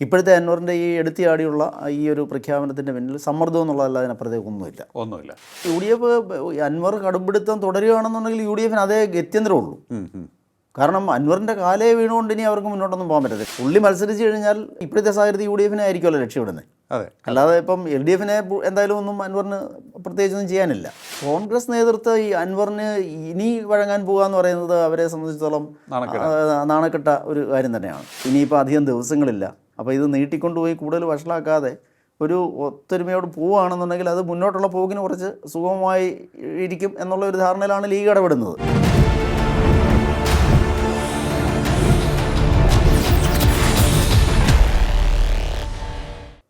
ഇപ്പോഴത്തെ അൻവറിന്റെ ഈ എടുത്തിയാടിയുള്ള ഈ ഒരു പ്രഖ്യാപനത്തിന്റെ പിന്നിൽ സമ്മർദ്ദം എന്നുള്ളതല്ല അതിനപ്പുറത്തേക്ക് ഒന്നുമില്ല. ഒന്നുമില്ല. യു ഡി എഫ് അൻവർ കടുംപിടുത്തം തുടരുകയാണെന്നുണ്ടെങ്കിൽ യു ഡി എഫിന് അതേ ഗത്യന്തരമുള്ളൂ. കാരണം അൻവറിന്റെ കാലേ വീണുകൊണ്ട് ഇനി അവർക്ക് മുന്നോട്ടൊന്നും പോകാൻ പറ്റത്തില്ല. പുള്ളി മത്സരിച്ച് കഴിഞ്ഞാൽ ഇപ്പോഴത്തെ സാഹചര്യത്തിൽ യു ഡി എഫിനെ ആയിരിക്കുമല്ലോ ലക്ഷ്യമിടുന്നത്. അതെ. അല്ലാതെ ഇപ്പം എൽ ഡി എഫിനെ എന്തായാലും ഒന്നും അൻവറിന് പ്രത്യേകിച്ചൊന്നും ചെയ്യാനില്ല. കോൺഗ്രസ് നേതൃത്വം ഈ അൻവറിന് ഇനി വഴങ്ങാൻ പോകുക എന്ന് പറയുന്നത് അവരെ സംബന്ധിച്ചിടത്തോളം നാണക്കേടാ. നാണക്കെട്ട ഒരു കാര്യം തന്നെയാണ്. ഇനിയിപ്പോൾ അധികം ദിവസങ്ങളില്ല. അപ്പോൾ ഇത് നീട്ടിക്കൊണ്ടുപോയി കൂടുതൽ വഷളാക്കാതെ ഒരു ഒത്തൊരുമയോട് പോവുകയാണെന്നുണ്ടെങ്കിൽ അത് മുന്നോട്ടുള്ള പോക്കിന് കുറച്ച് സുഗമമായി ഇരിക്കും എന്നുള്ള ഒരു ധാരണയിലാണ് ലീഗ് ഇടപെടുന്നത്.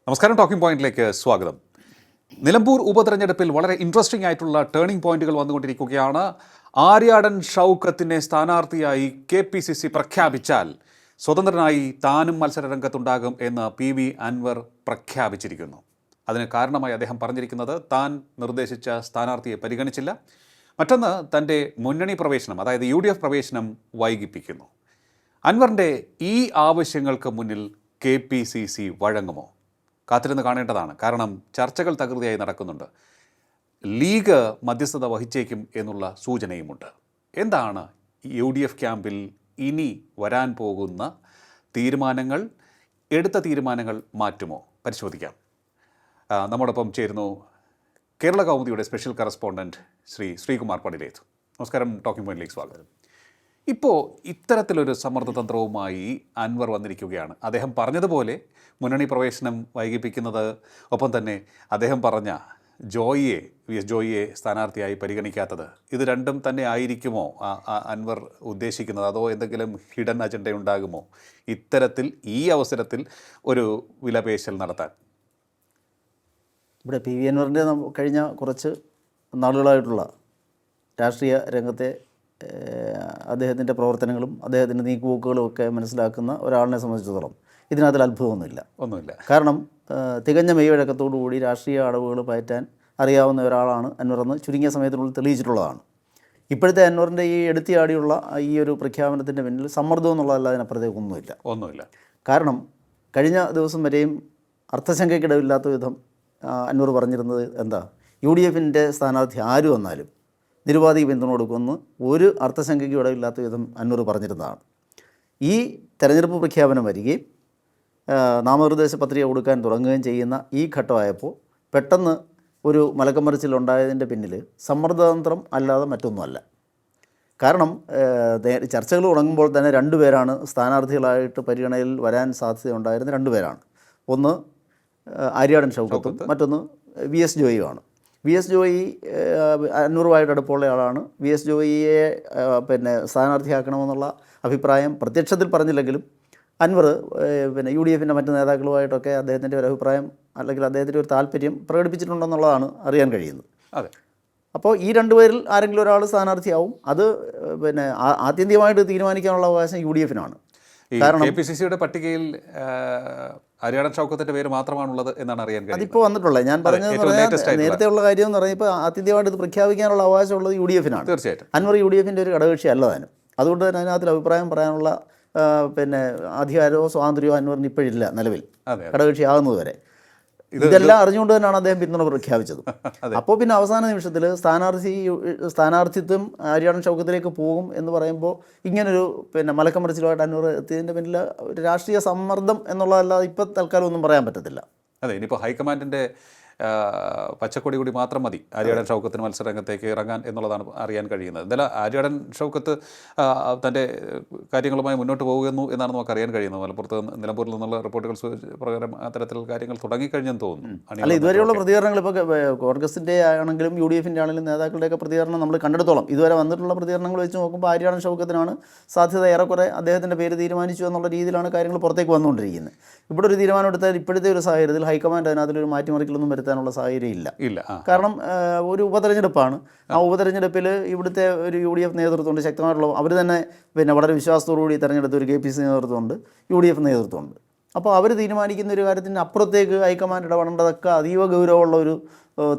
നമസ്കാരം ടോക്കിംഗ് പോയിന്റിലേക്ക് സ്വാഗതം. നിലമ്പൂർ ഉപതെരഞ്ഞെടുപ്പിൽ വളരെ ഇൻട്രസ്റ്റിംഗ് ആയിട്ടുള്ള ടേണിംഗ് പോയിന്റുകൾ വന്നുകൊണ്ടിരിക്കുകയാണ്. ആര്യാടൻ ഷൗക്കത്തിനെ സ്ഥാനാർത്ഥിയായി കെ പി സി സി പ്രഖ്യാപിച്ചാൽ സ്വതന്ത്രനായി താനും മത്സരരംഗത്തുണ്ടാകും എന്ന് പി വി അൻവർ പ്രഖ്യാപിച്ചിരിക്കുന്നു. അതിന് കാരണമായി അദ്ദേഹം പറഞ്ഞിരിക്കുന്നത് താൻ നിർദ്ദേശിച്ച സ്ഥാനാർത്ഥിയെ പരിഗണിച്ചില്ല. മറ്റൊന്ന് തന്റെ മുന്നണി പ്രവേശനം അതായത് യു പ്രവേശനം വൈകിപ്പിക്കുന്നു. അൻവറിന്റെ ഈ ആവശ്യങ്ങൾക്ക് മുന്നിൽ കെ പി സി സി വഴങ്ങുമോ? കാത്തിരുന്ന് കാണേണ്ടതാണ്. കാരണം ചർച്ചകൾ തകൃതിയായി നടക്കുന്നുണ്ട്. ലീഗ് മധ്യസ്ഥത വഹിച്ചേക്കും എന്നുള്ള സൂചനയുമുണ്ട്. എന്താണ് യു ഡി എഫ് ക്യാമ്പിൽ ഇനി വരാൻ പോകുന്ന തീരുമാനങ്ങൾ? എടുത്ത തീരുമാനങ്ങൾ മാറ്റുമോ? പരിശോധിക്കാം. നമ്മോടൊപ്പം ചേരുന്നു കേരള കൗമുദിയുടെ സ്പെഷ്യൽ കറസ്പോണ്ടന്റ് ശ്രീ ശ്രീകുമാർ പടിലേത്ത്. നമസ്കാരം ടോക്കിംഗ് പോയിന്റിലേക്ക് സ്വാഗതം. ഇപ്പോൾ ഇത്തരത്തിലൊരു സമ്മർദ്ദതന്ത്രവുമായി അൻവർ വന്നിരിക്കുകയാണ്. അദ്ദേഹം പറഞ്ഞതുപോലെ മുന്നണി പ്രവേശനം വൈകിപ്പിക്കുന്നത് ഒപ്പം തന്നെ അദ്ദേഹം പറഞ്ഞ ജോയിയെ വി എസ് ജോയിയെ സ്ഥാനാർത്ഥിയായി പരിഗണിക്കാത്തത് ഇത് രണ്ടും തന്നെ ആയിരിക്കുമോ? അൻവർ ഉദ്ദേശിക്കുന്നത് അതോ എന്തെങ്കിലും ഹിഡൻ അജണ്ട ഉണ്ടാകുമോ ഇത്തരത്തിൽ ഈ അവസരത്തിൽ ഒരു വിലപേശൽ നടത്താൻ. ഇവിടെ പി വി അൻവറിന്റെ കഴിഞ്ഞ കുറച്ച് നാളുകളായിട്ടുള്ള രാഷ്ട്രീയ രംഗത്തെ അദ്ദേഹത്തിന്റെ പ്രവർത്തനങ്ങളും അദ്ദേഹത്തിന്റെ നീക്കുപോക്കുകളും ഒക്കെ മനസ്സിലാക്കുന്ന ഒരാളിനെ സംബന്ധിച്ചിടത്തോളം ഇതിനകത്തിൽ അത്ഭുതമൊന്നുമില്ല. ഒന്നുമില്ല. കാരണം തികഞ്ഞ മെയ്വഴക്കത്തോടു കൂടി രാഷ്ട്രീയ അടവുകൾ പയറ്റാൻ അറിയാവുന്ന ഒരാളാണ് അൻവറെന്ന് ചുരുങ്ങിയ സമയത്തിനുള്ളിൽ തെളിയിച്ചിട്ടുള്ളതാണ്. ഇപ്പോഴത്തെ അൻവറിന്റെ ഈ എടുത്തിയാടിയുള്ള ഈ ഒരു പ്രഖ്യാപനത്തിന്റെ പിന്നിൽ സമ്മർദ്ദം എന്നുള്ളതല്ല അതിനപ്പുറത്തേക്ക് ഒന്നുമില്ല. ഒന്നുമില്ല. കാരണം കഴിഞ്ഞ ദിവസം വരെയും അർത്ഥശങ്കയ്ക്കിടവില്ലാത്ത വിധം അൻവർ പറഞ്ഞിരുന്നത് എന്താ? യു ഡി എഫിന്റെ സ്ഥാനാർത്ഥി ആര് വന്നാലും നിരുപാധിക പിന്തുണ കൊടുക്കുമെന്ന് ഒരു അർത്ഥശങ്കയ്ക്കും ഇല്ലാത്ത വിധം അന്നൂർ പറഞ്ഞിരുന്നതാണ്. ഈ തെരഞ്ഞെടുപ്പ് പ്രഖ്യാപനം വരികയും നാമനിർദ്ദേശ പത്രിക കൊടുക്കാൻ തുടങ്ങുകയും ചെയ്യുന്ന ഈ ഘട്ടമായപ്പോൾ പെട്ടെന്ന് ഒരു മലക്കമറിച്ചിലുണ്ടായതിന്റെ പിന്നിൽ സമ്മർദ്ദതന്ത്രം അല്ലാതെ മറ്റൊന്നുമല്ല. കാരണം ചർച്ചകൾ തുടങ്ങുമ്പോൾ തന്നെ രണ്ടുപേരാണ് സ്ഥാനാർത്ഥികളായിട്ട് പരിഗണനയിൽ വരാൻ സാധ്യതയുണ്ടായിരുന്ന രണ്ടുപേരാണ് ഒന്ന് ആര്യാടൻ ഷൗക്കത്തും. മറ്റൊന്ന് വി എസ് ജോയിയുമാണ്. വി എസ് ജോയി അന്നൂറുമായിട്ട് അടുപ്പമുള്ള ആളാണ്. വി എസ് ജോയിയെ പിന്നെ സ്ഥാനാർത്ഥിയാക്കണമെന്നുള്ള അഭിപ്രായം പ്രത്യക്ഷത്തിൽ പറഞ്ഞില്ലെങ്കിലും അൻവർ പിന്നെ യു ഡി എഫിന്റെ മറ്റ് നേതാക്കളുമായിട്ടൊക്കെ അദ്ദേഹത്തിന്റെ ഒരു അഭിപ്രായം അല്ലെങ്കിൽ അദ്ദേഹത്തിന്റെ ഒരു താല്പര്യം പ്രകടിപ്പിച്ചിട്ടുണ്ടെന്നുള്ളതാണ് അറിയാൻ കഴിയുന്നത്. അതെ. അപ്പോൾ ഈ രണ്ടുപേരിൽ ആരെങ്കിലും ഒരാൾ സ്ഥാനാർത്ഥിയാവും അത് പിന്നെ ആത്യന്തികമായിട്ട് തീരുമാനിക്കാനുള്ള അവകാശം യു ഡി എഫിനാണ്. കാരണം കെ പി സി സിയുടെ പട്ടികയിൽ ഹരിയാണ ഷൗക്കത്തിന്റെ പേര് മാത്രമാണുള്ളത് എന്നാണ് അറിയാൻ കഴിയുന്നത്. അതിപ്പോൾ വന്നിട്ടുള്ളത് ഞാൻ പറഞ്ഞത്. നേരത്തെ ഉള്ള കാര്യം എന്ന് പറഞ്ഞാൽ ഇപ്പോൾ ആത്യന്തികമായിട്ട് ഇത് പ്രഖ്യാപിക്കാനുള്ള അവകാശമുള്ളത് യു ഡി എഫിനാണ്. തീർച്ചയായിട്ടും. അൻവർ യു ഡി എഫിന്റെ ഒരു ഘടകകക്ഷി അല്ല താനും. അതുകൊണ്ട് തന്നെ അതിനകത്തിൽ അഭിപ്രായം പറയാനുള്ള പിന്നെ അധികാരമോ സ്വാതന്ത്ര്യമോ അൻവറിന് ഇപ്പോഴില്ല നിലവിൽ. ഘടകകക്ഷി ആകുന്നത് വരെ. ഇതെല്ലാം അറിഞ്ഞുകൊണ്ട് തന്നെയാണ് അദ്ദേഹം പിന്തുണ പ്രഖ്യാപിച്ചത്. അപ്പോൾ പിന്നെ അവസാന നിമിഷത്തിൽ സ്ഥാനാർത്ഥി സ്ഥാനാർത്ഥിത്വം ആര്യാടൻ ചൗക്കത്തിലേക്ക് പോകും എന്ന് പറയുമ്പോൾ ഇങ്ങനൊരു പിന്നെ മലക്കമറിച്ചിലുമായിട്ട് അന്നൂർ എത്തിയതിന്റെ പിന്നിൽ ഒരു രാഷ്ട്രീയ സമ്മർദ്ദം എന്നുള്ളതല്ലാതെ ഇപ്പം തൽക്കാലം ഒന്നും പറയാൻ പറ്റത്തില്ല. അതെ ഇനിയിപ്പോൾ ഹൈക്കമാൻഡിന്റെ പച്ചക്കൊടി കൂടി മാത്രം മതി. ആര്യാടൻ ഷൗക്കത്തിന് മത്സരരംഗത്തേക്ക് ഇറങ്ങാൻ എന്നുള്ളതാണ് അറിയാൻ കഴിയുന്നത്. എന്തായാലും ആര്യാടൻ ഷൗക്കത്ത് തന്റെ കാര്യങ്ങളുമായി മുന്നോട്ട് പോകുന്നു എന്നാണ് നമുക്ക് അറിയാൻ കഴിയുന്നത്. മലപ്പുറത്ത് നിലമ്പൂരിൽ നിന്നുള്ള റിപ്പോർട്ടുകൾ പ്രകാരം അത്തരത്തിൽ കാര്യങ്ങൾ തുടങ്ങിക്കഴിഞ്ഞെന്ന് തോന്നുന്നു. അല്ല ഇതുവരെയുള്ള പ്രതികരണങ്ങൾ ഇപ്പോൾ കോൺഗ്രസിന്റെ ആണെങ്കിലും യു ഡി എഫിന്റെ ആണെങ്കിലും നേതാക്കളുടെയൊക്കെ പ്രതികരണം നമ്മൾ കണ്ടെടുത്തോളം. ഇതുവരെ വന്നിട്ടുള്ള പ്രതികരണങ്ങൾ വെച്ച് നോക്കുമ്പോൾ ആര്യാടൻ ഷൗക്കത്തിനാണ് സാധ്യത ഏറെക്കുറെ അദ്ദേഹത്തിന്റെ പേര് തീരുമാനിച്ചു എന്നുള്ള രീതിയിലാണ് കാര്യങ്ങൾ പുറത്തേക്ക് വന്നുകൊണ്ടിരിക്കുന്നത്. ഇവിടെ ഒരു തീരുമാനം എടുത്താൽ ഇപ്പോഴത്തെ ഒരു സാഹചര്യത്തിൽ ഹൈക്കമാൻഡ് അതിനകത്തൊരു മാറ്റിമറിക്കലൊന്നും വരുത്താനുള്ള സാഹചര്യം ഇല്ല. ഇല്ല കാരണം ഒരു ഉപതെരഞ്ഞെടുപ്പാണ്. ആ ഉപതെരഞ്ഞെടുപ്പിൽ ഇവിടുത്തെ ഒരു യു ഡി എഫ് നേതൃത്വമുണ്ട് ശക്തമായിട്ടുള്ള അവർ തന്നെ പിന്നെ വളരെ വിശ്വാസത്തോടുകൂടി തെരഞ്ഞെടുത്ത ഒരു കെ പി സി നേതൃത്വമുണ്ട് യു ഡി എഫ് നേതൃത്വമുണ്ട്. അപ്പോൾ അവർ തീരുമാനിക്കുന്ന ഒരു കാര്യത്തിന് അപ്പുറത്തേക്ക് ഹൈക്കമാൻഡ് ഇടപെടേണ്ടതൊക്കെ അതീവ ഗൗരവമുള്ള ഒരു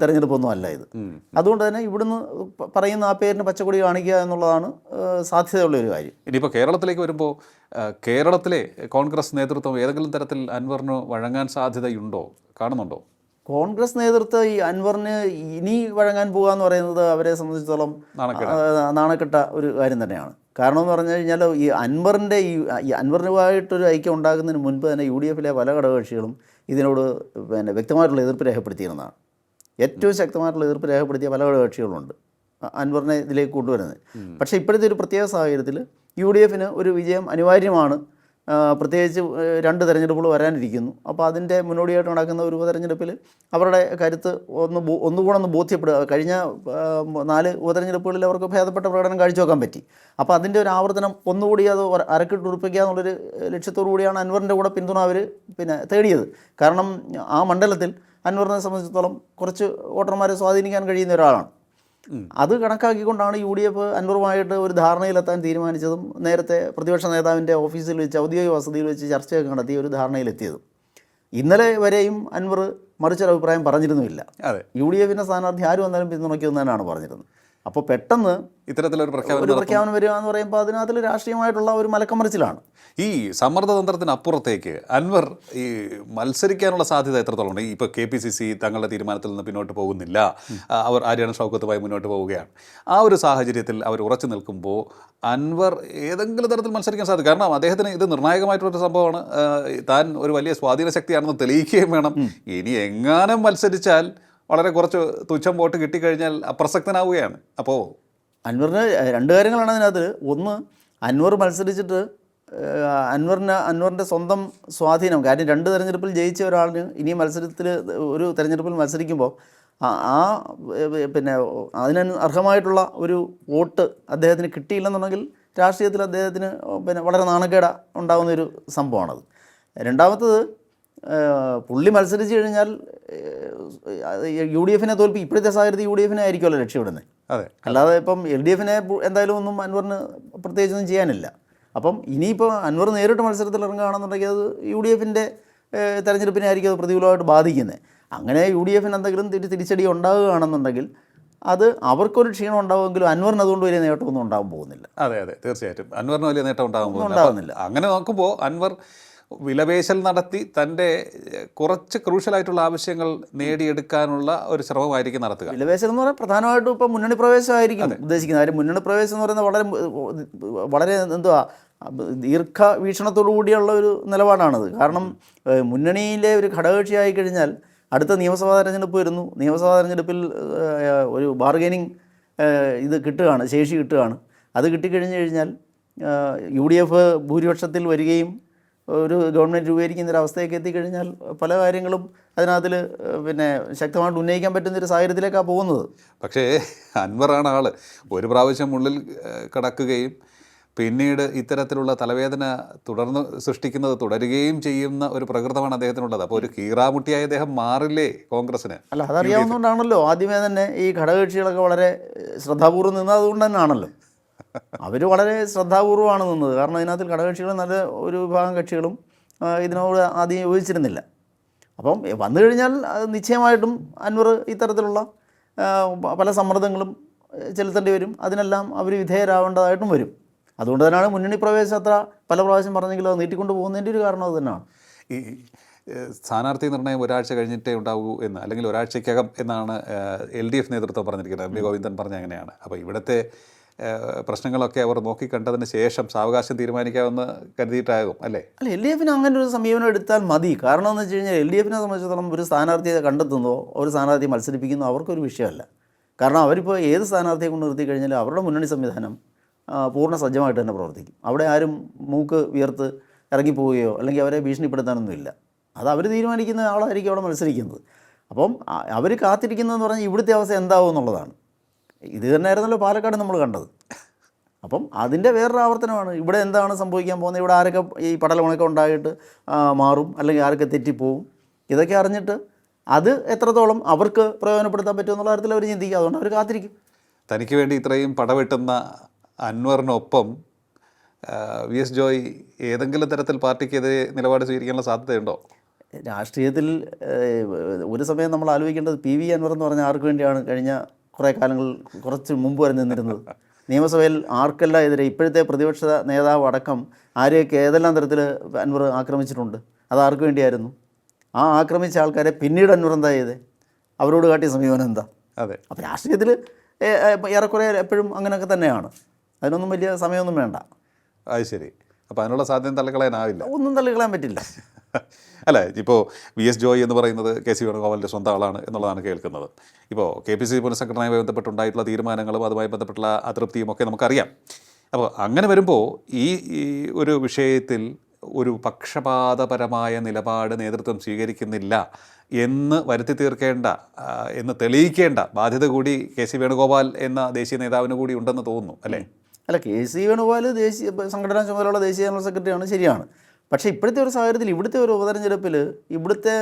തെരഞ്ഞെടുപ്പൊന്നും അല്ല ഇത്. അതുകൊണ്ട് തന്നെ ഇവിടുന്ന് പറയുന്ന ആ പേരിന് പച്ചക്കൊടി കാണിക്കുക എന്നുള്ളതാണ് സാധ്യതയുള്ള ഒരു കാര്യം. ഇനിയിപ്പോൾ കേരളത്തിലേക്ക് വരുമ്പോൾ കേരളത്തിലെ കോൺഗ്രസ് നേതൃത്വം ഏതെങ്കിലും തരത്തിൽ അൻവറിന് വഴങ്ങാൻ സാധ്യതയുണ്ടോ? കാണുന്നുണ്ടോ? കോൺഗ്രസ് നേതൃത്വം ഈ അൻവറിന് ഇനി വഴങ്ങാൻ പോകുക എന്ന് പറയുന്നത് അവരെ സംബന്ധിച്ചിടത്തോളം നാണക്കേട്. നാണക്കെട്ട ഒരു കാര്യം തന്നെയാണ്. കാരണം എന്ന് പറഞ്ഞു കഴിഞ്ഞാൽ ഈ അൻവറിന്റെ ഈ അൻവറിനുമായിട്ടൊരു ഐക്യം ഉണ്ടാകുന്നതിന് മുൻപ് തന്നെ യു ഡി എഫിലെ പല ഘടകകക്ഷികളും ഇതിനോട് പിന്നെ വ്യക്തമായിട്ടുള്ള എതിർപ്പ് രേഖപ്പെടുത്തിയിരുന്നതാണ്. ഏറ്റവും ശക്തമായിട്ടുള്ള എതിർപ്പ് രേഖപ്പെടുത്തിയ പല ഘടകകക്ഷികളുണ്ട്. അൻവറിനെ ഇതിലേക്ക് കൊണ്ടുവരുന്നത്. പക്ഷേ ഇപ്പോഴത്തെ ഒരു പ്രത്യേക സാഹചര്യത്തിൽ യു ഡി എഫിന് ഒരു വിജയം അനിവാര്യമാണ്. പ്രത്യേകിച്ച് രണ്ട് തെരഞ്ഞെടുപ്പുകൾ വരാനിരിക്കുന്നു. അപ്പോൾ അതിന്റെ മുന്നോടിയായിട്ട് നടക്കുന്ന ഒരു ഉപതെരഞ്ഞെടുപ്പിൽ അവരുടെ കരുത്ത് ഒന്ന് ഒന്നുകൂടെ ഒന്ന് ബോധ്യപ്പെടുക. കഴിഞ്ഞ നാല് ഉപതെരഞ്ഞെടുപ്പുകളിൽ അവർക്ക് ഭേദപ്പെട്ട പ്രകടനം കാഴ്ചവെക്കാൻ പറ്റി. അപ്പോൾ അതിന്റെ ഒരു ആവർത്തനം ഒന്നുകൂടി അത് അരക്കിട്ടുറപ്പിക്കുക എന്നുള്ളൊരു ലക്ഷ്യത്തോടു കൂടിയാണ് അൻവറിന്റെ കൂടെ പിന്തുണ അവർ പിന്നെ തേടിയത്. കാരണം ആ മണ്ഡലത്തിൽ അൻവറിനെ സംബന്ധിച്ചിടത്തോളം കുറച്ച് വോട്ടർമാരെ സ്വാധീനിക്കാൻ കഴിയുന്ന ഒരാളാണ്. അത് കണക്കാക്കിക്കൊണ്ടാണ് യു ഡി എഫ് അൻവറുമായിട്ട് ഒരു ധാരണയിലെത്താൻ തീരുമാനിച്ചതും നേരത്തെ പ്രതിപക്ഷ നേതാവിന്റെ ഓഫീസിൽ വെച്ച് ഔദ്യോഗിക വസതിയിൽ വെച്ച് ചർച്ചയൊക്കെ നടത്തി ഒരു ധാരണയിലെത്തിയതും. ഇന്നലെ വരെയും അൻവർ മറിച്ചൊരു അഭിപ്രായം പറഞ്ഞിരുന്നുമില്ല. അതെ. യു ഡി എഫിന്റെ സ്ഥാനാർത്ഥി ആരും വന്നാലും പിന്തുണയ്ക്കുമെന്നാണ് പറഞ്ഞിരുന്നത്. അപ്പോൾ പെട്ടെന്ന് ഇത്തരത്തിലൊരു പ്രഖ്യാപനം ഒരു പ്രഖ്യാപനം വരിക എന്ന് പറയുമ്പോൾ അതിനകത്തിൽ രാഷ്ട്രീയമായിട്ടുള്ള ഒരു മലക്കമറിച്ചിലാണ്. ഈ സമ്മർദ്ദതന്ത്രത്തിനപ്പുറത്തേക്ക് അൻവർ ഈ മത്സരിക്കാനുള്ള സാധ്യത എത്രത്തോളം ഉണ്ട് ഇപ്പോൾ കെ പി സി സി തങ്ങളുടെ തീരുമാനത്തിൽ നിന്ന് പിന്നോട്ട് പോകുന്നില്ല. അവർ ആര്യാണ് ഷൗക്കത്തുമായി മുന്നോട്ട് പോവുകയാണ്. ആ ഒരു സാഹചര്യത്തിൽ അവർ ഉറച്ചു നിൽക്കുമ്പോൾ അൻവർ ഏതെങ്കിലും തരത്തിൽ മത്സരിക്കാൻ സാധിക്കും കാരണം അദ്ദേഹത്തിന് ഇത് നിർണായകമായിട്ടുള്ളൊരു സംഭവമാണ്. താൻ ഒരു വലിയ സ്വാധീന ശക്തിയാണെന്ന് തെളിയിക്കുകയും വേണം. ഇനി എങ്ങാനും മത്സരിച്ചാൽ വളരെ കുറച്ച് തുച്ഛം വോട്ട് കിട്ടിക്കഴിഞ്ഞാൽ അപ്രസക്തനാവുകയാണ് അപ്പോൾ അൻവറിന് രണ്ട് കാര്യങ്ങളാണ് അതിനകത്ത്. ഒന്ന് അൻവർ മത്സരിച്ചിട്ട് അൻവറിന് അൻവറിന്റെ സ്വന്തം സ്വാധീനം കാര്യം രണ്ട് തെരഞ്ഞെടുപ്പിൽ ജയിച്ച ഒരാളിന് ഇനി മത്സരത്തിൽ ഒരു തെരഞ്ഞെടുപ്പിൽ മത്സരിക്കുമ്പോൾ ആ- പിന്നെ അതിന് അർഹമായിട്ടുള്ള ഒരു വോട്ട് അദ്ദേഹത്തിന് കിട്ടിയില്ലെന്നുണ്ടെങ്കിൽ രാഷ്ട്രീയത്തിൽ അദ്ദേഹത്തിന് പിന്നെ വളരെ നാണക്കേട ഉണ്ടാകുന്ന ഒരു സംഭവമാണത്. രണ്ടാമത്തത് പുള്ളി മത്സരിച്ച് കഴിഞ്ഞാൽ യു ഡി എഫിനെ തോൽപ്പി ഇപ്പോഴത്തെ സാഹചര്യത്തിൽ യു ഡി എഫിനെ ആയിരിക്കുമല്ലോ ലക്ഷ്യമിടുന്നത്. അതെ. അല്ലാതെ ഇപ്പം എൽ ഡി എഫിനെ എന്തായാലും ഒന്നും അൻവറിന് പ്രത്യേകിച്ചൊന്നും ചെയ്യാനില്ല. അപ്പം ഇനിയിപ്പോൾ അൻവർ നേരിട്ട് മത്സരത്തിൽ ഇറങ്ങുകയാണെന്നുണ്ടെങ്കിൽ അത് യു ഡി എഫിന്റെ തെരഞ്ഞെടുപ്പിനെ ആയിരിക്കും അത് പ്രതികൂലമായിട്ട് ബാധിക്കുന്നത്. അങ്ങനെ യു ഡി എഫിന് എന്തെങ്കിലും തിരി തിരിച്ചടി ഉണ്ടാകുകയാണെന്നുണ്ടെങ്കിൽ അത് അവർക്കൊരു ക്ഷീണം ഉണ്ടാവുമെങ്കിലും അൻവറിന് അതുകൊണ്ട് വലിയ നേട്ടമൊന്നും ഉണ്ടാകാൻ പോകുന്നില്ല. അതെ അതെ. തീർച്ചയായിട്ടും. അൻവറിന് വലിയ നേട്ടം ഉണ്ടാകാൻ പോകുന്നില്ല. അങ്ങനെ നോക്കുമ്പോൾ അൻവർ വിലപേശൽ നടത്തി തന്റെ കുറച്ച് ക്രൂഷ്യലായിട്ടുള്ള ആവശ്യങ്ങൾ നേടിയെടുക്കാനുള്ള ഒരു ശ്രമമായിരിക്കും നടത്തുക. വിലപേശൽ എന്ന് പറഞ്ഞാൽ പ്രധാനമായിട്ടും ഇപ്പോൾ മുന്നണി പ്രവേശമായിരിക്കും ഉദ്ദേശിക്കുന്നത്. കാര്യം മുന്നണി പ്രവേശം എന്ന് പറയുന്നത് വളരെ വളരെ എന്തുവാ ദീർഘ വീക്ഷണത്തോടു കൂടിയുള്ള ഒരു നിലപാടാണത്. കാരണം മുന്നണിയിലെ ഒരു ഘടകകക്ഷിയായി കഴിഞ്ഞാൽ അടുത്ത നിയമസഭാ തെരഞ്ഞെടുപ്പ് വരുന്നു. നിയമസഭാ തെരഞ്ഞെടുപ്പിൽ ഒരു ബാർഗൈനിങ് ഇത് കിട്ടുകയാണ് ശേഷി കിട്ടുകയാണ്. അത് കിട്ടിക്കഴിഞ്ഞ് കഴിഞ്ഞാൽ യു ഡി എഫ് ഭൂരിപക്ഷത്തിൽ വരികയും ഒരു ഗവൺമെന്റ് രൂപീകരിക്കുന്ന ഒരു അവസ്ഥയൊക്കെ എത്തിക്കഴിഞ്ഞാൽ പല കാര്യങ്ങളും അതിനകത്തിൽ പിന്നെ ശക്തമായിട്ട് ഉന്നയിക്കാൻ പറ്റുന്ന ഒരു സാഹചര്യത്തിലേക്കാണ് പോകുന്നത്. പക്ഷേ അൻവറാണ് ആൾ ഒരു പ്രാവശ്യം ഉള്ളിൽ കടക്കുകയും പിന്നീട് ഇത്തരത്തിലുള്ള തലവേദന തുടർന്ന് സൃഷ്ടിക്കുന്നത് തുടരുകയും ചെയ്യുന്ന ഒരു പ്രകൃതമാണ് അദ്ദേഹത്തിനുള്ളത്. അപ്പോൾ ഒരു കീറാമുട്ടിയായ അദ്ദേഹം മാറില്ലേ കോൺഗ്രസിന് അല്ല അതറിയാവുന്നതുകൊണ്ടാണല്ലോ. ആദ്യമേ തന്നെ ഈ ഘടകകക്ഷികളൊക്കെ വളരെ ശ്രദ്ധാപൂർവം നിന്നത് അതുകൊണ്ട് തന്നെയാണല്ലോ അവർ വളരെ ശ്രദ്ധാപൂർവമാണ് നിന്നത്. കാരണം ഇതിനകത്ത് ഘടകകക്ഷികൾ നല്ല ഒരു വിഭാഗം കക്ഷികളും ഇതിനോട് ആദ്യം യോജിച്ചിരുന്നില്ല. അപ്പം വന്നു കഴിഞ്ഞാൽ നിശ്ചയമായിട്ടും അൻവർ ഇത്തരത്തിലുള്ള പല സമ്മർദ്ദങ്ങളും ചെലുത്തേണ്ടി വരും. അതിനെല്ലാം അവർ വിധേയരാവേണ്ടതായിട്ടും വരും. അതുകൊണ്ട് തന്നെയാണ് മുന്നണി പ്രവേശനത്ര പല പ്രാവശ്യം പറഞ്ഞെങ്കിലും അത് നീട്ടിക്കൊണ്ട് പോകുന്നതിന്റെ ഒരു കാരണം അത് തന്നെയാണ് ഈ സ്ഥാനാർത്ഥി നിർണയം ഒരാഴ്ച കഴിഞ്ഞിട്ടേ ഉണ്ടാവൂ എന്ന് അല്ലെങ്കിൽ ഒരാഴ്ചയ്ക്കകം എന്നാണ് എൽ ഡി എഫ് നേതൃത്വം പറഞ്ഞിരിക്കുന്നത്. എം വി ഗോവിന്ദൻ പറഞ്ഞ അങ്ങനെയാണ്. അപ്പോൾ ഇവിടുത്തെ പ്രശ്നങ്ങളൊക്കെ അവർ നോക്കിക്കണ്ടതിന് ശേഷം സാവകാശം തീരുമാനിക്കാമെന്ന് കരുതിയിട്ടാകും അല്ലേ? അല്ല എൽ ഡി എഫിന് അങ്ങനെ ഒരു സമീപനം എടുത്താൽ മതി. കാരണം എന്ന് വെച്ച് കഴിഞ്ഞാൽ എൽ ഡി എഫിനെ സംബന്ധിച്ചിടത്തോളം ഒരു സ്ഥാനാർത്ഥിയെ കണ്ടെത്തുന്നോ ഒരു സ്ഥാനാർത്ഥിയെ മത്സരിപ്പിക്കുന്നതോ അവർക്കൊരു വിഷയമല്ല. കാരണം അവരിപ്പോൾ ഏത് സ്ഥാനാർത്ഥിയെ കൊണ്ട് നിർത്തി കഴിഞ്ഞാലും അവരുടെ മുന്നണി സംവിധാനം പൂർണ സജ്ജമായിട്ട് തന്നെ പ്രവർത്തിക്കും. അവിടെ ആരും മൂക്ക് ഉയർത്ത് ഇറങ്ങിപ്പോവുകയോ അല്ലെങ്കിൽ അവരെ ഭീഷണിപ്പെടുത്താനൊന്നുമില്ല അത് അവർ തീരുമാനിക്കുന്ന ആളായിരിക്കും അവിടെ മത്സരിക്കുന്നത്. അപ്പം അവർ കാത്തിരിക്കുന്നതെന്ന് പറഞ്ഞാൽ ഇവിടുത്തെ അവസ്ഥ എന്താവും എന്നുള്ളതാണ്. ഇത് തന്നെയായിരുന്നല്ലോ പാലക്കാട് നമ്മൾ കണ്ടത്. അപ്പം അതിന്റെ വേറൊരു ആവർത്തനമാണ്. ഇവിടെ എന്താണ് സംഭവിക്കാൻ പോകുന്നത്? ഇവിടെ ആരൊക്കെ ഈ പടലമുണക്കം ഉണ്ടായിട്ട് മാറും? അല്ലെങ്കിൽ ആരൊക്കെ തെറ്റിപ്പോവും? ഇതൊക്കെ അറിഞ്ഞിട്ട് അത് എത്രത്തോളം അവർക്ക് പ്രയോജനപ്പെടുത്താൻ പറ്റുമെന്നുള്ള കാര്യത്തിൽ അവർ ചിന്തിക്കുക അതുകൊണ്ട് അവർ കാത്തിരിക്കും. തനിക്ക് വേണ്ടി ഇത്രയും പടവെട്ടുന്ന അൻവറിനൊപ്പം വി എസ് ജോയ് ഏതെങ്കിലും തരത്തിൽ പാർട്ടിക്കെതിരെ നിലപാട് സ്വീകരിക്കാനുള്ള സാധ്യതയുണ്ടോ? രാഷ്ട്രീയത്തിൽ ഒരു സമയം നമ്മൾ ആലോചിക്കേണ്ടത് പി വി അൻവർ എന്ന് പറഞ്ഞ ആർക്ക് വേണ്ടിയാണ്? കഴിഞ്ഞ കുറേ കാലങ്ങൾ കുറച്ച് മുമ്പ് വരെ നിന്നിരുന്നത്. നിയമസഭയിൽ ആർക്കെല്ലാം എതിരെ ഇപ്പോഴത്തെ പ്രതിപക്ഷ നേതാവ് അടക്കം ആരെയൊക്കെ ഏതെല്ലാം തരത്തിൽ അൻവർ ആക്രമിച്ചിട്ടുണ്ട്? അത് ആർക്ക് വേണ്ടിയായിരുന്നു? ആ ആക്രമിച്ച ആൾക്കാരെ പിന്നീട് അൻവർ എന്താ ചെയ്തത് അവരോട് കാട്ടിയ സമീപനം എന്താ? അതെ. അപ്പോൾ രാഷ്ട്രീയത്തിൽ ഏറെക്കുറെ എപ്പോഴും അങ്ങനെയൊക്കെ തന്നെയാണ്. അതിനൊന്നും വലിയ സമയമൊന്നും വേണ്ട. അത് ശരി. അപ്പോൾ അതിനുള്ള സാധ്യത തള്ളിക്കളയാനാവില്ല ഒന്നും തള്ളിക്കളയാൻ പറ്റില്ല. അല്ല? ഇപ്പോൾ വി എസ് ജോയ് എന്ന് പറയുന്നത് കെ സി വേണുഗോപാലിന്റെ സ്വന്തം ആളാണ് എന്നുള്ളതാണ് കേൾക്കുന്നത്. ഇപ്പോൾ കെ പി സി പുനഃസംഘടനയുമായി ബന്ധപ്പെട്ടുണ്ടായിട്ടുള്ള തീരുമാനങ്ങളും അതുമായി ബന്ധപ്പെട്ടുള്ള അതൃപ്തിയും ഒക്കെ നമുക്കറിയാം. അപ്പോൾ അങ്ങനെ വരുമ്പോൾ ഈ ഒരു വിഷയത്തിൽ ഒരു പക്ഷപാതപരമായ നിലപാട് നേതൃത്വം സ്വീകരിക്കുന്നില്ല എന്ന് വരുത്തി തീർക്കേണ്ട എന്ന് തെളിയിക്കേണ്ട ബാധ്യത കൂടി കെ സി വേണുഗോപാൽ എന്ന ദേശീയ നേതാവിന് കൂടി ഉണ്ടെന്ന് തോന്നുന്നു അല്ലേ? അല്ല കെ സി വേണുഗോപാൽ ദേശീയ സംഘടനാ ചുമതലയുള്ള ദേശീയ ജനറൽ സെക്രട്ടറിയാണ് ശരിയാണ്. പക്ഷേ ഇപ്പോഴത്തെ ഒരു സാഹചര്യത്തിൽ ഇവിടുത്തെ ഒരു ഉപതെരഞ്ഞെടുപ്പിൽ ഇവിടുത്തെ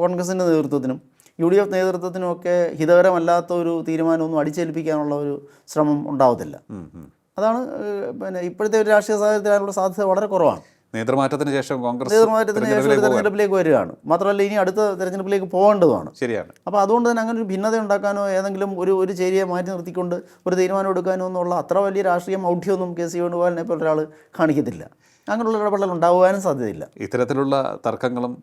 കോൺഗ്രസിന്റെ നേതൃത്വത്തിനും യു ഡി എഫ് നേതൃത്വത്തിനും ഒക്കെ ഹിതകരമല്ലാത്ത ഒരു തീരുമാനമൊന്നും അടിച്ചേൽപ്പിക്കാനുള്ള ഒരു ശ്രമം ഉണ്ടാവത്തില്ല. അതാണ് പിന്നെ ഇപ്പോഴത്തെ ഒരു രാഷ്ട്രീയ സാഹചര്യത്തിൽ അതിനുള്ള സാധ്യത വളരെ കുറവാണ്. നേതൃമാറ്റത്തിന് ശേഷം കോൺഗ്രസ് നേതൃമാറ്റത്തിന് ശേഷം തെരഞ്ഞെടുപ്പിലേക്ക് വരികയാണ്. മാത്രമല്ല ഇനി അടുത്ത തെരഞ്ഞെടുപ്പിലേക്ക് പോകേണ്ടതുമാണ്. ശരിയാണ്. അപ്പോൾ അതുകൊണ്ട് തന്നെ അങ്ങനെ ഒരു ഭിന്നത ഉണ്ടാക്കാനോ ഏതെങ്കിലും ഒരു ഒരു ചേരിയെ മാറ്റി നിർത്തിക്കൊണ്ട് ഒരു തീരുമാനം എടുക്കാനോ എന്നുള്ള അത്ര വലിയ രാഷ്ട്രീയ മൗഢ്യമൊന്നും കെ സി വേണുഗോപാലിനെ പോലെ ഒരാൾ കാണിക്കത്തില്ല. അങ്ങനെയുള്ള ഇടപെടൽ ഉണ്ടാവാനും സാധ്യതയില്ല. ഇത്തരത്തിലുള്ള തർക്കങ്ങളും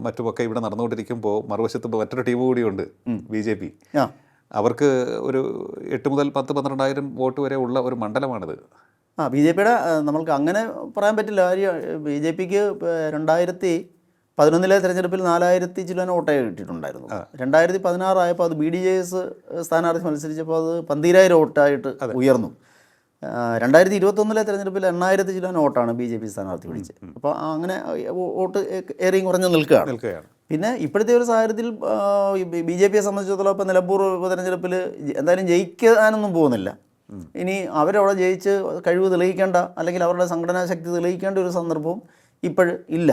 മറ്റുമൊക്കെ ഇവിടെ നടന്നുകൊണ്ടിരിക്കുമ്പോൾ മറുവശത്ത് മറ്റൊരു ടീം കൂടിയുണ്ട് ബി ജെ പി. ആ. അവർക്ക് ഒരു എട്ട് മുതൽ പത്ത് പന്ത്രണ്ടായിരം വോട്ട് വരെ ഉള്ള ഒരു മണ്ഡലമാണിത്. ആ ബി ജെ പിയുടെ നമ്മൾക്ക് അങ്ങനെ പറയാൻ പറ്റില്ല. ബി ജെ പിക്ക് രണ്ടായിരത്തി പതിനൊന്നിലെ തെരഞ്ഞെടുപ്പിൽ നാലായിരത്തി ചില വോട്ടേ കിട്ടിയിട്ടുണ്ടായിരുന്നു. രണ്ടായിരത്തി പതിനാറായപ്പോൾ അത് ബി ഡി ജെ എസ് സ്ഥാനാർത്ഥി മത്സരിച്ചപ്പോൾ അത് പന്തീരായിരം വോട്ടായിട്ട് ഉയർന്നു. രണ്ടായിരത്തി ഇരുപത്തൊന്നിലെ തെരഞ്ഞെടുപ്പിൽ എണ്ണായിരത്തി ചില വോട്ടാണ് ബി ജെ പി സ്ഥാനാർത്ഥി പിടിച്ചത് അപ്പോൾ അങ്ങനെ വോട്ട് ഏറെയും കുറഞ്ഞ് നിൽക്കുകയാണ്. നിൽക്കുകയാണ്. പിന്നെ ഇപ്പോഴത്തെ ഒരു സാഹചര്യത്തിൽ ബി ജെ പിയെ സംബന്ധിച്ചിടത്തോളം ഇപ്പോൾ നിലമ്പൂർ ഉപതെരഞ്ഞെടുപ്പിൽ എന്തായാലും ജയിക്കാനൊന്നും പോകുന്നില്ല. ഇനി അവരവിടെ ജയിച്ച് കഴിവ് തെളിയിക്കേണ്ട അല്ലെങ്കിൽ അവരുടെ സംഘടനാ ശക്തി തെളിയിക്കേണ്ട ഒരു സന്ദർഭവും ഇപ്പോഴും ഇല്ല.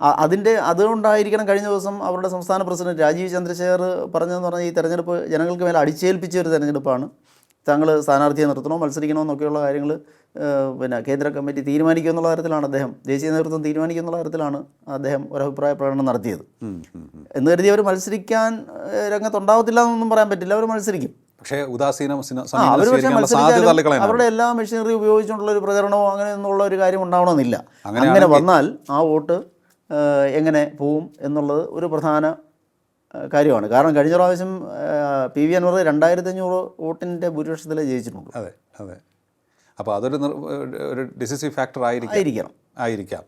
അതിന്റെ അതിന്റെ അതുകൊണ്ടായിരിക്കണം കഴിഞ്ഞ ദിവസം അവരുടെ സംസ്ഥാന പ്രസിഡന്റ് രാജീവ് ചന്ദ്രശേഖർ പറഞ്ഞതെന്ന് പറഞ്ഞാൽ ഈ തെരഞ്ഞെടുപ്പ് ജനങ്ങൾക്ക് മേലെ അടിച്ചേൽപ്പിച്ച ഒരു തെരഞ്ഞെടുപ്പാണ്. താങ്കൾ സ്ഥാനാർത്ഥിയെ നിർത്തണോ മത്സരിക്കണോ എന്നൊക്കെയുള്ള കാര്യങ്ങൾ പിന്നെ കേന്ദ്ര കമ്മിറ്റി തീരുമാനിക്കുക എന്നുള്ള കാര്യത്തിലാണ് അദ്ദേഹം ദേശീയ നേതൃത്വം തീരുമാനിക്കുക എന്നുള്ള കാര്യത്തിലാണ് അദ്ദേഹം ഒരഭിപ്രായ പ്രകടനം നടത്തിയത്. എന്ന് കരുതി അവർ മത്സരിക്കാൻ രംഗത്തുണ്ടാവത്തില്ല എന്നൊന്നും പറയാൻ പറ്റില്ല. അവർ മത്സരിക്കും. പക്ഷേ ഉദാസീന സിന- അവർ പക്ഷേ മത്സരിച്ചാലും അവരുടെ എല്ലാ മെഷീനറി ഉപയോഗിച്ചുകൊണ്ടുള്ള ഒരു പ്രചരണമോ അങ്ങനെ എന്നുള്ള ഒരു കാര്യം ഉണ്ടാവണമെന്നില്ല. അങ്ങനെ വന്നാൽ ആ വോട്ട് എങ്ങനെ പോവും എന്നുള്ളത് ഒരു പ്രധാന കാര്യമാണ്. കാരണം കഴിഞ്ഞ പ്രാവശ്യം പി വി അൻവർ രണ്ടായിരത്തി അഞ്ഞൂറ് വോട്ടിന്റെ ഭൂരിപക്ഷത്തിലേ ജയിച്ചിട്ടുണ്ട് അതെ അതെ. അപ്പോൾ അതൊരു ഒരു ഡിസിസീവ് ഫാക്ടർ ആയിരിക്കും. ആയിരിക്കണം. ആയിരിക്കാം.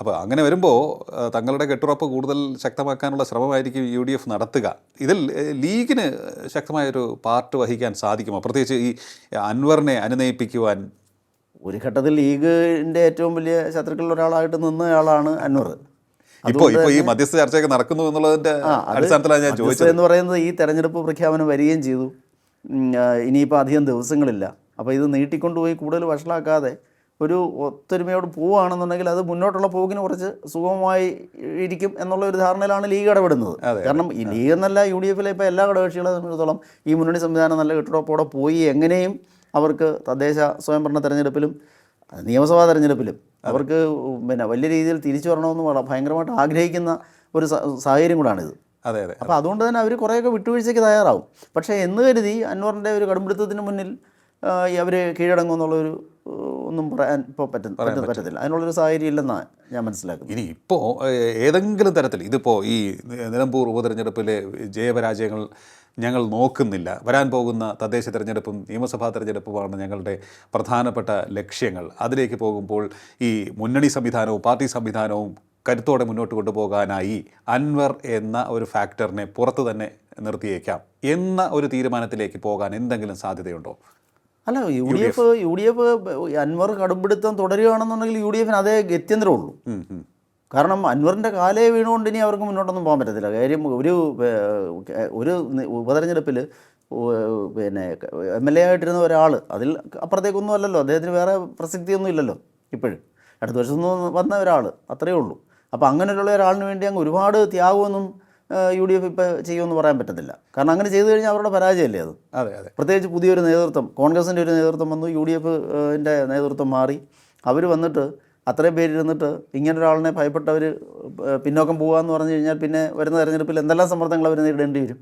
അപ്പോൾ അങ്ങനെ വരുമ്പോൾ തങ്ങളുടെ കെട്ടുറപ്പ് കൂടുതൽ ശക്തമാക്കാനുള്ള ശ്രമമായിരിക്കും യു ഡി എഫ് നടത്തുക. ഇതിൽ ലീഗിന് ശക്തമായൊരു പാർട്ട് വഹിക്കാൻ സാധിക്കുമോ? പ്രത്യേകിച്ച് ഈ അൻവറിനെ അനുനയിപ്പിക്കുവാൻ. ഒരു ഘട്ടത്തിൽ ലീഗിന്റെ ഏറ്റവും വലിയ ശത്രുക്കളിൽ ഒരാളായിട്ട് നിന്നയാളാണ് അൻവർ. ഇപ്പോൾ ഇപ്പോൾ ഈ മധ്യസ്ഥ ചർച്ചയൊക്കെ നടക്കുന്നു എന്നുള്ളതിന്റെ അടിസ്ഥാനത്തിലാണ് ഞാൻ ചോദിച്ചത്. എന്ന് പറയുന്നത് ഈ തെരഞ്ഞെടുപ്പ് പ്രഖ്യാപനം വരികയും ചെയ്തു. ഇനിയിപ്പോൾ അധികം ദിവസങ്ങളില്ല. അപ്പോൾ ഇത് നീട്ടിക്കൊണ്ടുപോയി കൂടുതൽ വഷളാക്കാതെ ഒരു ഒത്തൊരുമയോട് പോവുകയാണെന്നുണ്ടെങ്കിൽ അത് മുന്നോട്ടുള്ള പോക്കിന് കുറച്ച് സുഗമമായി ഇരിക്കും എന്നുള്ള ഒരു ധാരണയിലാണ് ലീഗ് ഇടപെടുന്നത്. കാരണം ഈ ലീഗ് എന്നല്ല യു ഡി എഫിലെ ഇപ്പോൾ എല്ലാ ഘടകകക്ഷികളെ സംബന്ധിച്ചിടത്തോളം ഈ മുന്നണി സംവിധാനം നല്ല കെട്ടിടപ്പോടെ പോയി എങ്ങനെയും അവർക്ക് തദ്ദേശ സ്വയംഭരണ തെരഞ്ഞെടുപ്പിലും നിയമസഭാ തെരഞ്ഞെടുപ്പിലും അവർക്ക് പിന്നെ വലിയ രീതിയിൽ തിരിച്ചു വരണമെന്ന് ഭയങ്കരമായിട്ട് ആഗ്രഹിക്കുന്ന ഒരു സാഹചര്യം കൂടാണിത്. അതെ അതെ. അപ്പോൾ അതുകൊണ്ട് തന്നെ അവർ കുറേയൊക്കെ വിട്ടുവീഴ്ചയ്ക്ക് തയ്യാറാവും. പക്ഷേ എന്ന് കരുതി അൻവറിന്റെ ഒരു കടുംപിടുത്തത്തിന് മുന്നിൽ അവർ കീഴടങ്ങും എന്നുള്ളൊരു ഒന്നും പറയാൻ ഇപ്പോൾ പറ്റും പറ്റ- പറ്റത്തില്ല. അതിനുള്ളൊരു സാഹചര്യം ഇല്ലെന്നാണ് ഞാൻ മനസ്സിലാക്കുന്നത്. ഇനി ഇപ്പോൾ ഏതെങ്കിലും തരത്തിൽ ഇതിപ്പോൾ ഈ നിലമ്പൂർ ഉപതെരഞ്ഞെടുപ്പിലെ ജയപരാജയങ്ങൾ ഞങ്ങൾ നോക്കുന്നില്ല. വരാൻ പോകുന്ന തദ്ദേശ തെരഞ്ഞെടുപ്പും നിയമസഭാ തെരഞ്ഞെടുപ്പുമാണ് ഞങ്ങളുടെ പ്രധാനപ്പെട്ട ലക്ഷ്യങ്ങൾ. അതിലേക്ക് പോകുമ്പോൾ ഈ മുന്നണി സംവിധാനവും പാർട്ടി സംവിധാനവും കരുത്തോടെ മുന്നോട്ട് കൊണ്ടുപോകാനായി അൻവർ എന്ന ഒരു ഫാക്ടറിനെ പുറത്ത് തന്നെ നിർത്തിയേക്കാം. എന്ന ഒരു തീരുമാനത്തിലേക്ക് പോകാൻ എന്തെങ്കിലും സാധ്യതയുണ്ടോ? അല്ല U D F U D F Anvar കടുംപിടുത്തം തുടരുകയാണെന്നുണ്ടെങ്കിൽ യു ഡി എഫിന് അതേ ഗത്യന്തരമേ ഉള്ളൂ ഉം, ഉം. കാരണം അൻവറിന്റെ കാലേ വീണുകൊണ്ട് ഇനി അവർക്ക് മുന്നോട്ടൊന്നും പോകാൻ പറ്റത്തില്ല. കാര്യം ഒരു ഒരു ഉപതെരഞ്ഞെടുപ്പിൽ പിന്നെ എം എൽ എ ആയിട്ടിരുന്ന ഒരാൾ അതിൽ അപ്പുറത്തേക്കൊന്നും അല്ലല്ലോ. അദ്ദേഹത്തിന് വേറെ പ്രസക്തിയൊന്നും ഇല്ലല്ലോ ഇപ്പോഴും. അടുത്ത വർഷം വന്ന ഒരാൾ അത്രയേ ഉള്ളൂ. അപ്പോൾ അങ്ങനെയുള്ള ഒരാളിന് വേണ്ടി അങ്ങ് ഒരുപാട് ത്യാഗമൊന്നും യു ഡി എഫ് ഇപ്പോൾ ചെയ്യുമെന്ന് പറയാൻ പറ്റത്തില്ല. കാരണം അങ്ങനെ ചെയ്തു കഴിഞ്ഞാൽ അവരുടെ പരാജയമല്ലേ അത്? അതെ അതെ. പ്രത്യേകിച്ച് പുതിയൊരു നേതൃത്വം കോൺഗ്രസിന്റെ ഒരു നേതൃത്വം വന്നു യു ഡി എഫിന്റെ നേതൃത്വം മാറി. അവർ വന്നിട്ട് അത്രയും പേരിരുന്നിട്ട് ഇങ്ങനൊരാളിനെ ഭയപ്പെട്ടവർ പിന്നോക്കം പോകാമെന്ന് പറഞ്ഞു കഴിഞ്ഞാൽ പിന്നെ വരുന്ന തെരഞ്ഞെടുപ്പിൽ എന്തെല്ലാം സമ്മർദ്ദങ്ങൾ അവർ നേരിടേണ്ടി വരും?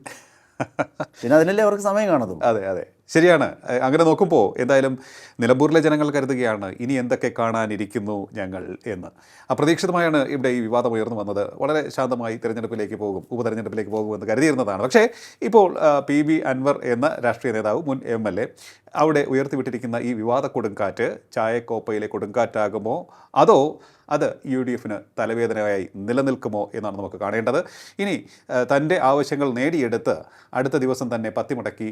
പിന്നെ അതിനല്ലേ അവർക്ക് സമയം കാണത്തുള്ളൂ. അതെ അതെ. ശരിയാണ്. അങ്ങനെ നോക്കുമ്പോൾ എന്തായാലും നിലമ്പൂരിലെ ജനങ്ങൾ കരുതുകയാണ് ഇനി എന്തൊക്കെ കാണാനിരിക്കുന്നു ഞങ്ങൾ എന്ന്. അപ്രതീക്ഷിതമായാണ് ഇവിടെ ഈ വിവാദം ഉയർന്നു വന്നത്. വളരെ ശാന്തമായി തിരഞ്ഞെടുപ്പിലേക്ക് പോകും ഉപതെരഞ്ഞെടുപ്പിലേക്ക് പോകുമെന്ന് കരുതിയിരുന്നതാണ്. പക്ഷേ ഇപ്പോൾ പി ബി അൻവർ എന്ന രാഷ്ട്രീയ നേതാവ് മുൻ എം എൽ എ അവിടെ ഉയർത്തിവിട്ടിരിക്കുന്ന ഈ വിവാദ കൊടുങ്കാറ്റ് ചായക്കോപ്പയിലെ കൊടുങ്കാറ്റാകുമോ? അതോ അത് യു ഡി എഫിന് തലവേദനയായി നിലനിൽക്കുമോ എന്നാണ് നമുക്ക് കാണേണ്ടത്. ഇനി തന്റെ ആവശ്യങ്ങൾ നേടിയെടുത്ത് അടുത്ത ദിവസം തന്നെ പത്തിമുടക്കി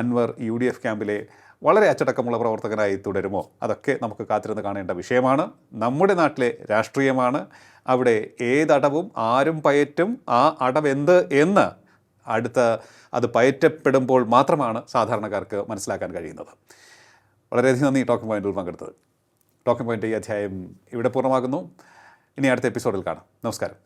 അൻവർ യു ഡി എഫ് ക്യാമ്പിലെ വളരെ അച്ചടക്കമുള്ള പ്രവർത്തകനായി തുടരുമോ? അതൊക്കെ നമുക്ക് കാത്തിരുന്ന് കാണേണ്ട വിഷയമാണ്. നമ്മുടെ നാട്ടിലെ രാഷ്ട്രീയമാണ്. അവിടെ ഏതടവും ആരും പയറ്റും ആ അടവെന്ത് എന്ന് അടുത്ത അത് പയറ്റപ്പെടുമ്പോൾ മാത്രമാണ് സാധാരണക്കാർക്ക് മനസ്സിലാക്കാൻ കഴിയുന്നത്. വളരെയധികം നന്ദി ടോക്കിംഗ് പോയിന്റിൽ പങ്കെടുത്തത് ടോക്കിംഗ് പോയിന്റ് ഈ അധ്യായം ഇവിടെ പൂർണമാകുന്നു. ഇനി അടുത്ത എപ്പിസോഡിൽ കാണാം. നമസ്കാരം.